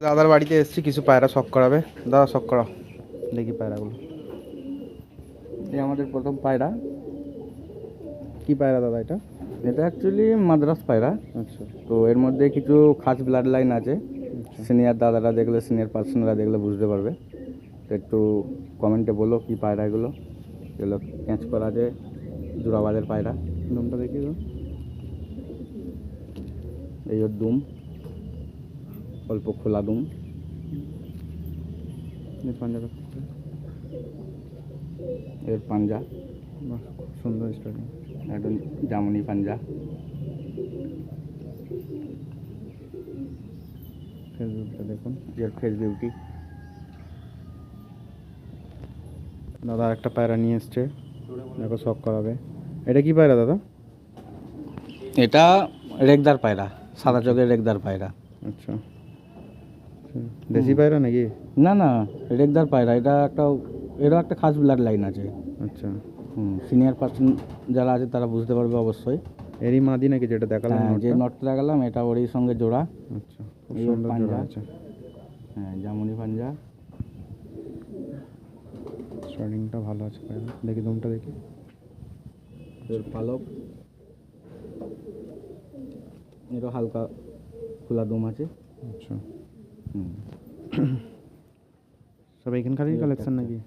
দাদার বাড়িতে এসেছি কিছু পায়রা শখ করাবে। দাদা শখ করাও দেখি পায়রাগুলো। এই আমাদের প্রথম পায়রা। কি পায়রা দাদা এটা? এটা অ্যাকচুয়ালি মাদ্রাস পায়রা। আচ্ছা। তো এর মধ্যে কিছু খাস ব্লাড লাইন আছে। সিনিয়র দাদারা দেখলে সিনিয়র পার্সনরা দেখলে বুঝতে পারবে। তো একটু কমেন্টে বলো কি পায়রা এগুলো। এগুলো ক্যাচ করা আছে জোড়াবাদের পায়রা। দুমটা দেখি তো এই ওর দুম। অল্প খোলা দুম পাঞ্জাটা এর পাঞ্জা। খুব সুন্দর স্টাইল একদম জামুনি পাঞ্জা। ফেসবুকটা দেখুন। এর ফেস বিউটি দাদা একটা পায়রা নিয়ে এসছে। দেখো শখ করাবে। এটা কি পায়রা দাদা? এটা রেগদার পায়রা সাদা চোখের রেগদার পায়রা। আচ্ছা। দেশি পায়রা নাকি? না না রেগদার পায়রা। এটা একটা এরও একটা খাস ব্লাড লাইন আছে। আচ্ছা। হুম সিনিয়র পার্সন যারা আছে তারা বুঝতে পারবে অবশ্যই। এরই মাদি নাকি যেটা দেখালাম হ্যাঁ, যে নটটা? গেলাম এটা ওরই সঙ্গে জোড়া। আচ্ছা খুব সুন্দর জোড়া আছে। হ্যাঁ জামুনি পাঞ্জা। স্টার্টিংটা ভালো আছে পায়রা। দেখি দুমটা দেখি। এর পালক। এরও হালকা খোলা দম আছে। আচ্ছা। সব এখানকারই কালেকশন নাকি?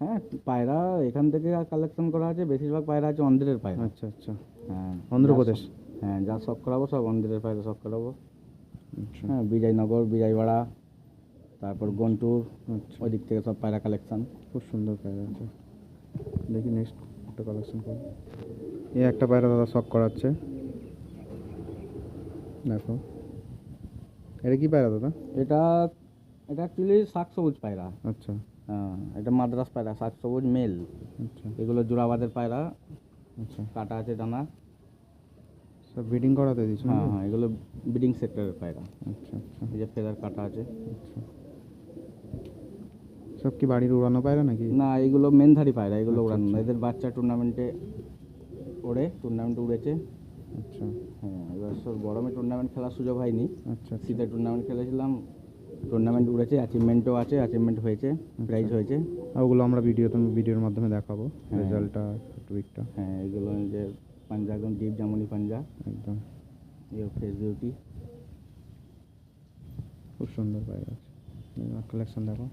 হ্যাঁ পায়রা এখান থেকে কালেকশন করা আছে বেশিরভাগ পায়রা আছে অন্ধ্রের পায়রা। আচ্ছা আচ্ছা। হ্যাঁ অন্ধ্রপ্রদেশ? হ্যাঁ যা শখ করাবো সব অন্ধ্রের পায়রা শখ করাবো। আচ্ছা। হ্যাঁ বিজয়নগর বিজয়বাড়া তারপর গন্টুর আচ্ছা। ওই দিক থেকে সব পায়রা কালেকশন খুব সুন্দর পায়রা আছে দেখি নেক্সট একটা কালেকশন করি। এই একটা পায়রা দাদা শখ করাচ্ছে। দেখো। এটা কি পায়রা দাদা? এটা এটা অ্যাকচুয়ালি শাক সবুজ পায়রা। আচ্ছা। হ্যাঁ এটা মাদ্রাস পায়রা শাক সবুজ মেল। আচ্ছা। এগুলো জোড়াবাদের পায়রা। আচ্ছা। কাটা আছে ডানা সব ব্রিডিং করাতে দিচ্ছ হ্যাঁ হ্যাঁ এগুলো ব্রিডিং সেক্টরের পায়রা। আচ্ছা আচ্ছা। এই যে ফেদার কাটা আছে। আচ্ছা। সব কি বাড়ির উড়ানো পায়রা নাকি? না এগুলো মেনধারি পায়রা এগুলো আচ্ছা, ওড়ানো না। আচ্ছা। এদের বাচ্চা টুর্নামেন্টে ওড়ে টুর্নামেন্টে উড়েছে। আচ্ছা হ্যাঁ এবার সব গরমে টুর্নামেন্ট খেলার সুযোগ হয়নি। আচ্ছা আচ্ছা। শীতে টুর্নামেন্ট খেলেছিলাম টুর্নামেন্ট উড়েছে অ্যাচিভমেন্টও আছে অ্যাচিভমেন্ট হয়েছে প্রাইজ হয়েছে। আর ওগুলো আমরা ভিডিও ভিডিওর মাধ্যমে দেখাবো হ্যাঁ। রেজাল্টটা টুইকটা হ্যাঁ এগুলো যে পাঞ্জা একদম ডিপ জামুনি পাঞ্জা। একদম। ফেস বিউটি খুব সুন্দর আছে। কালেকশন দেখো।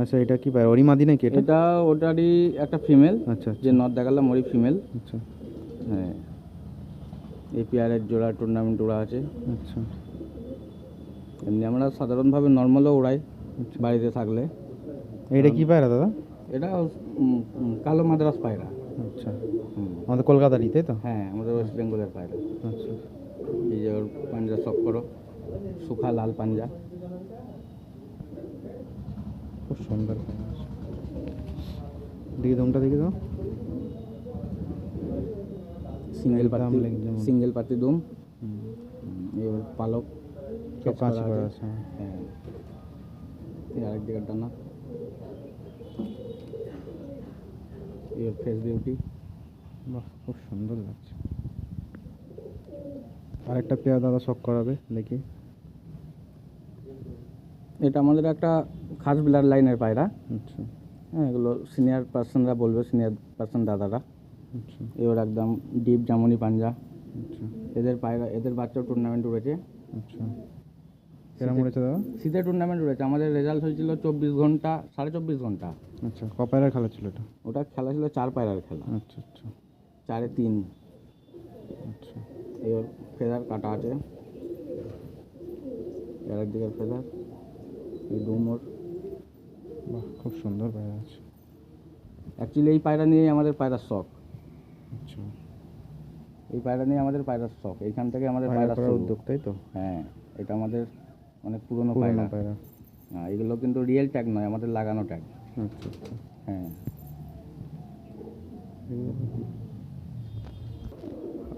আচ্ছা এটা কি পায়রা ওরি মাদি নাকি এটা? এটা ওটারই একটা ফিমেল আচ্ছা যে নট দেখালাম ওরই ফিমেল আচ্ছা। হ্যাঁ। এই পেয়ারের জোড়া টুর্নামেন্ট ওড়া আছে। আচ্ছা। এমনি আমরা সাধারণভাবে নর্মালও ওড়াই বাড়িতে থাকলে। এটা কি পায়রা দাদা? এটা কালো মাদ্রাস পায়রা। আচ্ছা। আমাদের কলকাতারই তাই তো? হ্যাঁ আমাদের ওয়েস্ট বেঙ্গলের পায়রা। আচ্ছা। এই যে ওর পাঞ্জা সব করো। সুখা লাল পাঞ্জা। খুব সুন্দর। দেখি দমটা দেখি তো। সিঙ্গেল পাতি সিঙ্গেল পাতি দুম। ওর পালক। কাজ করা আছে। হ্যাঁ। আরেক দিকের ডানা। এই ওর ফেস বিউটি বাহ খুব সুন্দর লাগছে। আর একটা পেয়ার দাদা শখ করাবে দেখি। এটা আমাদের একটা খাস ব্লাড লাইনের পায়রা। আচ্ছা। হ্যাঁ এগুলো সিনিয়র পার্সনরা বলবে সিনিয়র পার্সন দাদারা। আচ্ছা। এবার একদম ডিপ জামুনি পাঞ্জা আচ্ছা। এদের পায়রা এদের বাচ্চাও টুর্নামেন্ট উড়েছে। আচ্ছা। কেরম উড়েছে দাদা? শীতে টুর্নামেন্ট উড়েছে। আমাদের রেজাল্ট হয়েছিল চব্বিশ ঘণ্টা সাড়ে চব্বিশ ঘণ্টা। আচ্ছা ক পায়রার খেলা ছিল এটা? ওটা খেলা ছিল চার পায়রার খেলা। আচ্ছা আচ্ছা। চারে তিন। আচ্ছা। এবার ফেদার কাটা আছে। এর একদিকের ফেদার এই ডুমোর বাহ খুব সুন্দর পায়রা আছে। অ্যাকচুয়ালি এই পায়রা নিয়েই আমাদের পায়রার শখ। এই পায়রা নিয়ে আমাদের পায়রার শখ। এইখান থেকে আমাদের পায়রা। উদ্যোগ তাই তো? হ্যাঁ এটা আমাদের অনেক পুরনো পায়রা। পায়রা। হ্যাঁ এগুলো কিন্তু রিয়েল ট্যাগ নয় আমাদের লাগানো ট্যাগ আচ্ছা আচ্ছা। হ্যাঁ।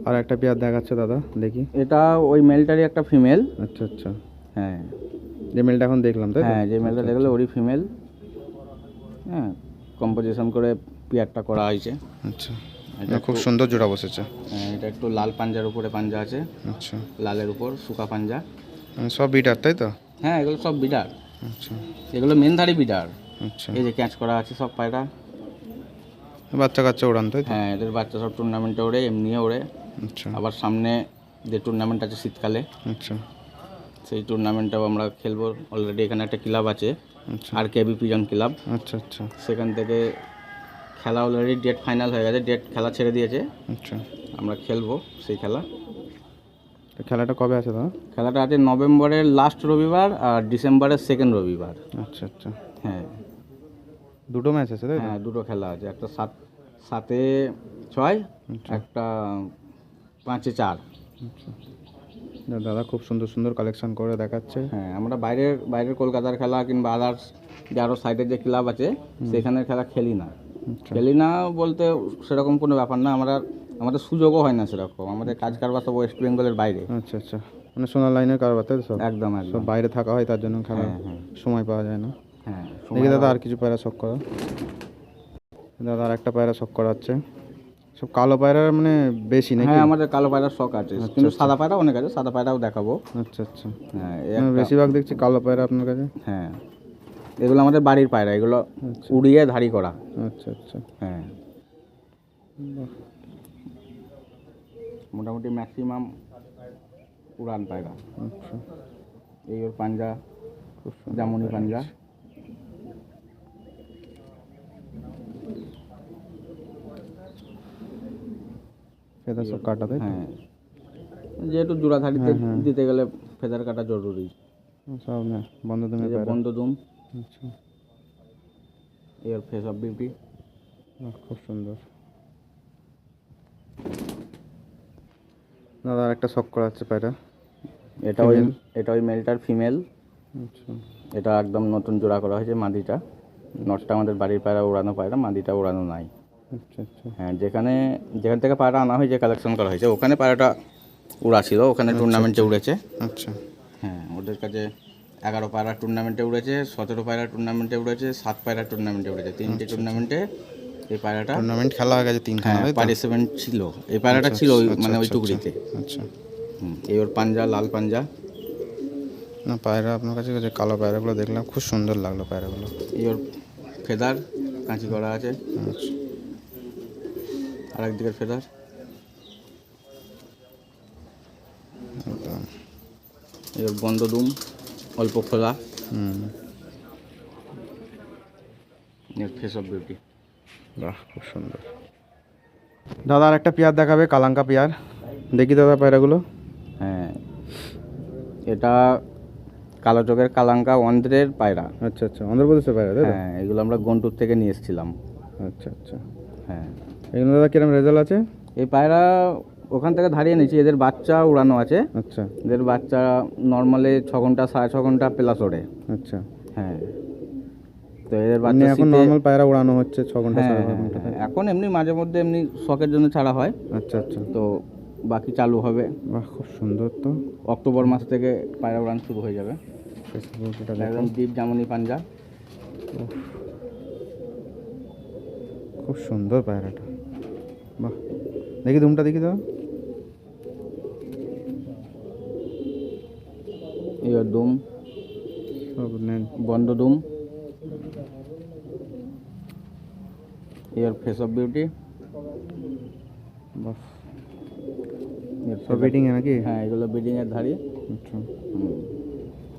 আর একটা পেয়ার দেখাচ্ছে দাদা দেখি। এটা ওই মেলটারই একটা ফিমেল আচ্ছা আচ্ছা। হ্যাঁ। যে মেলটা এখন দেখলাম তাই তো? হ্যাঁ যে মেলটা দেখলে ওরই ফিমেল হ্যাঁ কম্পোজিশন করে পেয়ারটা করা হয়েছে। আচ্ছা। এটা খুব সুন্দর জোড়া বসেছে। হ্যাঁ, এটা একটু লাল পাঞ্জার উপরে পাঞ্জা আছে। আচ্ছা। লালের উপর শুকা পাঞ্জা। মানে সব বিটার তাই তো? হ্যাঁ এগুলো সব বিডার আচ্ছা। এগুলো মেনধারি বিডার আচ্ছা। এই যে ক্যাচ করা আছে সব পায়রা। বাচ্চা কাচ্চা উড়ান তাই তো? হ্যাঁ এদের বাচ্চা সব টুর্নামেন্টে ওড়ে এমনিও ওড়ে। আচ্ছা। আবার সামনে যে টুর্নামেন্ট আছে শীতকালে আচ্ছা। সেই টুর্নামেন্টটাও আমরা খেলব। অলরেডি এখানে একটা ক্লাব আছে আর কেবি পিজন ক্লাব আচ্ছা আচ্ছা। সেখান থেকে খেলা অলরেডি ডেট ফাইনাল হয়ে গেছে ডেট খেলা ছেড়ে দিয়েছে। আচ্ছা। আমরা খেলব সেই খেলা। তো খেলাটা কবে আছে দাদা? খেলাটা আছে নভেম্বরের লাস্ট রবিবার আর ডিসেম্বরের সেকেন্ড রবিবার। আচ্ছা আচ্ছা। হ্যাঁ। দুটো ম্যাচ আছে তাই তো? হ্যাঁ দুটো খেলা আছে। একটা সাত সাতে ছয় আচ্ছা। একটা পাঁচে চার। আচ্ছা। দাদা খুব সুন্দর সুন্দর কালেকশন করে দেখাচ্ছে। হ্যাঁ আমরা বাইরের বাইরের কলকাতার খেলা কিংবা আদার্স যে আরও সাইডের যে ক্লাব আছে সেখানের খেলা খেলি না। খেলি না বলতে সেরকম কোনো ব্যাপার না আমরা আমাদের সুযোগও হয় না সেরকম। আমাদের কাজ কারবার সব ওয়েস্ট বেঙ্গলের বাইরে। আচ্ছা আচ্ছা। মানে সোনার লাইনের কারবার তাই তো সব? একদম সব বাইরে থাকা হয় তার জন্য খেলা হ্যাঁ হ্যাঁ। সময় পাওয়া যায় না। হ্যাঁ দেখি দাদা আর কিছু পায়রা শখ করা দাদা আর একটা পায়রা শখ করাচ্ছে। সব কালো পায়রা মানে বেশি নাকি? হ্যাঁ আমাদের কালো পায়রার শখ আছে। কিন্তু সাদা পায়রা অনেক আছে সাদা পায়রাও দেখাবো। আচ্ছা আচ্ছা। হ্যাঁ বেশিরভাগ দেখছি কালো পায়রা আপনার কাছে। হ্যাঁ। এগুলো আমাদের বাড়ির পায়রা এগুলো আচ্ছা। উড়িয়ে ধাড়ি করা। আচ্ছা আচ্ছা। হ্যাঁ। মোটামুটি ম্যাক্সিমাম উড়ান পায়রা। আচ্ছা। এই ওর পাঞ্জা জামুনি পাঞ্জা। ফেদা সব কাটা তাই হ্যাঁ। যেহেতু জোড়াধাড়িতে হ্যাঁ, হ্যাঁ। দিতে গেলে ফেদার কাটা জরুরি। সব না বন্ধ বন্ধ দুম। আচ্ছা। এর ফেস অফ বিউটি খুব সুন্দর। দাদা আর একটা শখ করা আছে পায়রা। এটা ওই এটা ওই মেলটার ফিমেল আচ্ছা। এটা একদম নতুন জোড়া করা হয়েছে মাদিটা। নটটা আমাদের বাড়ির পায়রা উড়ানো পায়রা মাদিটা উড়ানো নাই। আচ্ছা আচ্ছা। হ্যাঁ যেখানে যেখান থেকে পায়রা আনা হয়েছে কালেকশন করা হয়েছে ওখানে পায়রাটা উড়া ছিল ওখানে টুর্নামেন্টে উড়েছে। আচ্ছা। হ্যাঁ ওদের কাছে এগারো পায়রা টুর্নামেন্টে উড়েছে সতেরো পায়রা টুর্নামেন্টে উড়েছে সাত পায়রা টুর্নামেন্টে উড়েছে তিনটে টুর্নামেন্টে এই পায়রাটা টুর্নামেন্ট খেলা হয়ে গেছে তিনখানা হ্যাঁ পার্টিসিপেন্ট ছিল। এই পায়রাটা আচ্ছা, ছিল ওই আচ্ছা, মানে ওই আচ্ছা, টুকরিতে। আচ্ছা এই ওর পাঞ্জা লাল পাঞ্জা। না পায়রা আপনার কাছে যে কালো পায়রাগুলো দেখলাম খুব সুন্দর লাগল পায়রাগুলো। এই ওর ফেদার কাঁচি করা আছে। আচ্ছা। আর একদিকের ফেদার। এই ওর বন্ধ দুম অল্প খোলা। হুম। ফেস অফ বিউটি বাহ খুব সুন্দর। দাদা আর একটা পেয়ার দেখাবে কালাঙ্কা পেয়ার। দেখি দাদা পায়রাগুলো। হ্যাঁ। এটা কালো চোখের কালাঙ্কা অন্ধ্রের পায়রা। আচ্ছা আচ্ছা। অন্ধ্রপ্রদেশের পায়রা হ্যাঁ এগুলো আমরা গন্টুর থেকে নিয়ে এসেছিলাম। আচ্ছা আচ্ছা। হ্যাঁ। এগুলো দাদা কিরম রেজাল্ট আছে? এই পায়রা ওখান থেকে ধারিয়ে নিয়েছি। এদের বাচ্চা উড়ানো আছে। আচ্ছা। এদের বাচ্চা নর্মালি ছ ঘণ্টা সাড়ে ছ ঘণ্টা প্লাস ওড়ে। আচ্ছা। হ্যাঁ। তো এদের মানে বাচ্চা এখন নর্মাল পায়রা উড়ানো হচ্ছে ছ ঘণ্টা হ্যাঁ, সাড়ে হ্যাঁ, ঘণ্টা। এখন এমনি মাঝে মধ্যে এমনি শখের জন্য ছাড়া হয়। আচ্ছা আচ্ছা। তো বাকি চালু হবে। বাহ খুব সুন্দর তো। অক্টোবর মাস থেকে পায়রা উড়ান শুরু হয়ে যাবে। একদম দ্বীপ জামনি পাঞ্জা। খুব সুন্দর পায়রাটা। বাহ। দেখি দুমটা দেখি দাও এই ওর দুম বন্ধ দুম এই ওর ফেস অফ বিউটি সব নাকি হ্যাঁ এগুলো এর আচ্ছা।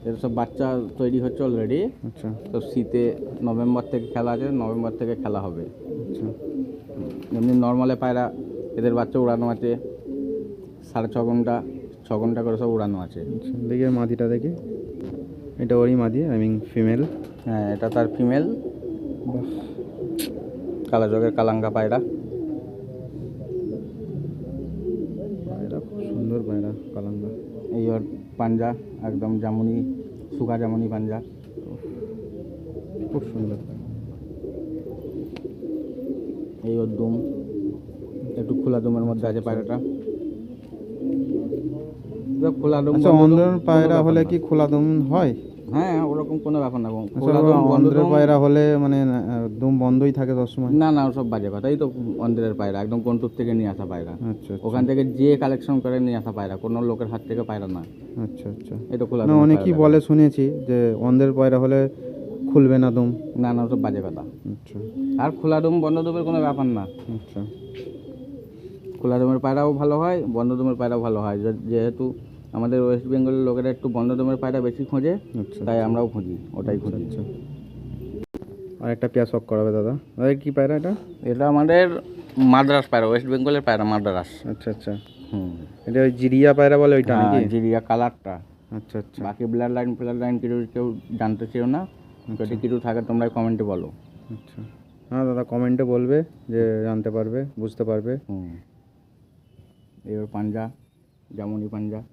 এর সব বাচ্চা তৈরি হচ্ছে অলরেডি আচ্ছা। তো শীতে নভেম্বর থেকে খেলা আছে নভেম্বর থেকে খেলা হবে। আচ্ছা। এমনি নর্মালে পায়রা এদের বাচ্চা উড়ানো আছে। সাড়ে ছ ঘণ্টা ছ করে সব উড়ানো আছে। দেখি মাদিটা দেখি। এটা ওরই মাদি আই মিন ফিমেল হ্যাঁ এটা তার ফিমেল কালো জগের কালাঙ্গা পায়রা। পায়রা খুব সুন্দর পায়রা কালাঙ্গা। এই ওর পাঞ্জা একদম জামুনি সুগা জামুনি পাঞ্জা। খুব সুন্দর। এই ওর দুম। একটু খোলা দুমের মধ্যে আছে পায়রাটা। খোলা দুম আচ্ছা অন্ধর পায়রা হলে কি খোলা দম হয়? হ্যাঁ ওরকম কোনো ব্যাপার না। আসলে খোলা দম, অন্ধ্রের পায়রা হলে মানে বন্ধই থাকে সবসময়? না না বাজে কথা। এই তো অন্ধ্রের পায়রা একদম কন্টুর থেকে নিয়ে আসা পায়রা। আচ্ছা ওখান থেকে যে কালেকশন করে নিয়ে আসা পায়রা কোনো লোকের হাত থেকে পায়রা না। আচ্ছা আচ্ছা। তো খোলা না অনেকেই বলে শুনেছি যে অন্ধ্রের পায়রা হলে খুলবে না দম। না না ওসব বাজে কথা। আচ্ছা। আর খোলা দম বন্ধ দমের কোনো ব্যাপার না। আচ্ছা। খোলা দমের পায়রাও ভালো হয় বন্ধ দমের পায়রাও ভালো হয়। যেহেতু আমাদের ওয়েস্ট বেঙ্গলের লোকেরা একটু বন্ধ দমের পায়রা বেশি খোঁজে আচ্ছা তাই আমরাও খুঁজি ওটাই খুঁজি। আচ্ছা। আর একটা পেঁয়াজ শখ করাবে দাদা। দাদা কী পায়রা এটা? এটা আমাদের মাদ্রাস পায়রা ওয়েস্ট বেঙ্গলের পায়রা মাদ্রাস। আচ্ছা আচ্ছা। হুম। এটা ওই জিরিয়া পায়রা বলে ওইটা নাকি? হ্যাঁ, জিরিয়া কালারটা। আচ্ছা আচ্ছা। বাকি ব্লাড লাইন ফ্লাড লাইন কিছু কেউ জানতে চেও না। যদি কিছু থাকে তোমরা কমেন্টে বলো। আচ্ছা। হ্যাঁ দাদা কমেন্টে বলবে যে জানতে পারবে বুঝতে পারবে। হুম। এবার পাঞ্জা যেমনই পাঞ্জা।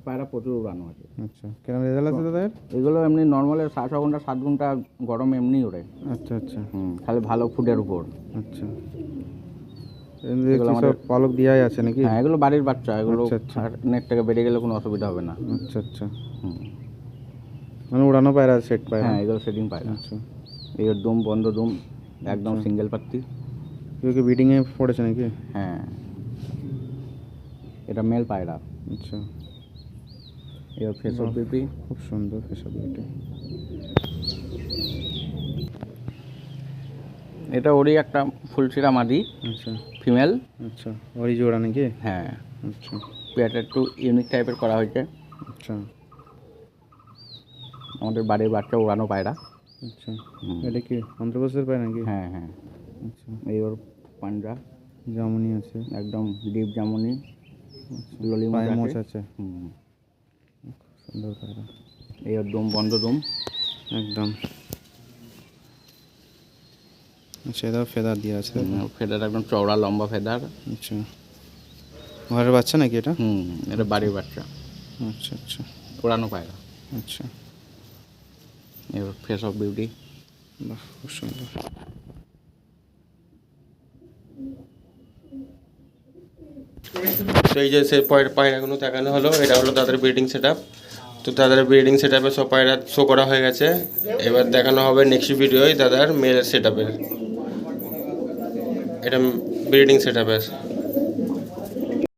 পায়রা প্রচুর উড়ানো আছে আচ্ছা কেন রেজাল্ট আছে দাদা এর এগুলো এমনি নর্মাল সাত ছ ঘণ্টা সাত ঘণ্টা গরম এমনি ওড়ে। আচ্ছা আচ্ছা। হুম খালি ভালো ফুডের উপর। আচ্ছা। পালক দিয়াই আছে নাকি? হ্যাঁ এগুলো বাড়ির বাচ্চা এগুলো আচ্ছা, আচ্ছা। নেট থেকে বেরিয়ে গেলে কোনো অসুবিধা হবে না। আচ্ছা আচ্ছা। হুম। মানে উড়ানো পায়রা সেট পায়রা? হ্যাঁ এগুলো সেটিং পায়রা। আচ্ছা। দুম বন্ধ দুম একদম সিঙ্গেল পাত্তি। কেউ কি বিডিংয়ে পড়েছে নাকি? হ্যাঁ। এটা মেল পায়রা। আচ্ছা। এবার ফেস অফ বিপি খুব সুন্দর ফেসাবিলিটি এটা ওরই একটা ফুলশিরা মাদি আচ্ছা। ফিমেল আচ্ছা। ওরই জোড়া নাকি? হ্যাঁ। আচ্ছা। পেয়ারটা একটু ইউনিক টাইপের করা হয়েছে। আচ্ছা। আমাদের বাড়ির বাচ্চা উড়ানো পায়রা। আচ্ছা। এটা কি অন্ধ্রপ্রদেশের পায় নাকি? হ্যাঁ হ্যাঁ। আচ্ছা। এই ওর পাঞ্জা জামুনি আছে। একদম ডিপ জামুনি। ললি পায়ে মোচ আছে। হুম। পায়রা এই ওর দম বন্ধ দম একদম। আচ্ছা এটা ফেদার দিয়ে আছে। ফেদার একদম চওড়া লম্বা ফেদার। আচ্ছা। ঘরের বাচ্চা নাকি এটা? হুম এটা বাড়ির বাচ্চা। আচ্ছা আচ্ছা। উড়ানো পায়রা। আচ্ছা। এবার ফেস অফ বিউটি। বাহ খুব সুন্দর। তো এই যে সে পয়- পায়রাগুলো দেখানো হলো এটা হলো তাদের ব্রিডিং সেট তো তাদের ব্রিডিং সেট আপে সব পায়রা শো করা হয়ে গেছে। এবার দেখানো হবে নেক্সট ভিডিওয় দাদার মেলের সেট আপের এটা ব্রিডিং সেট আপের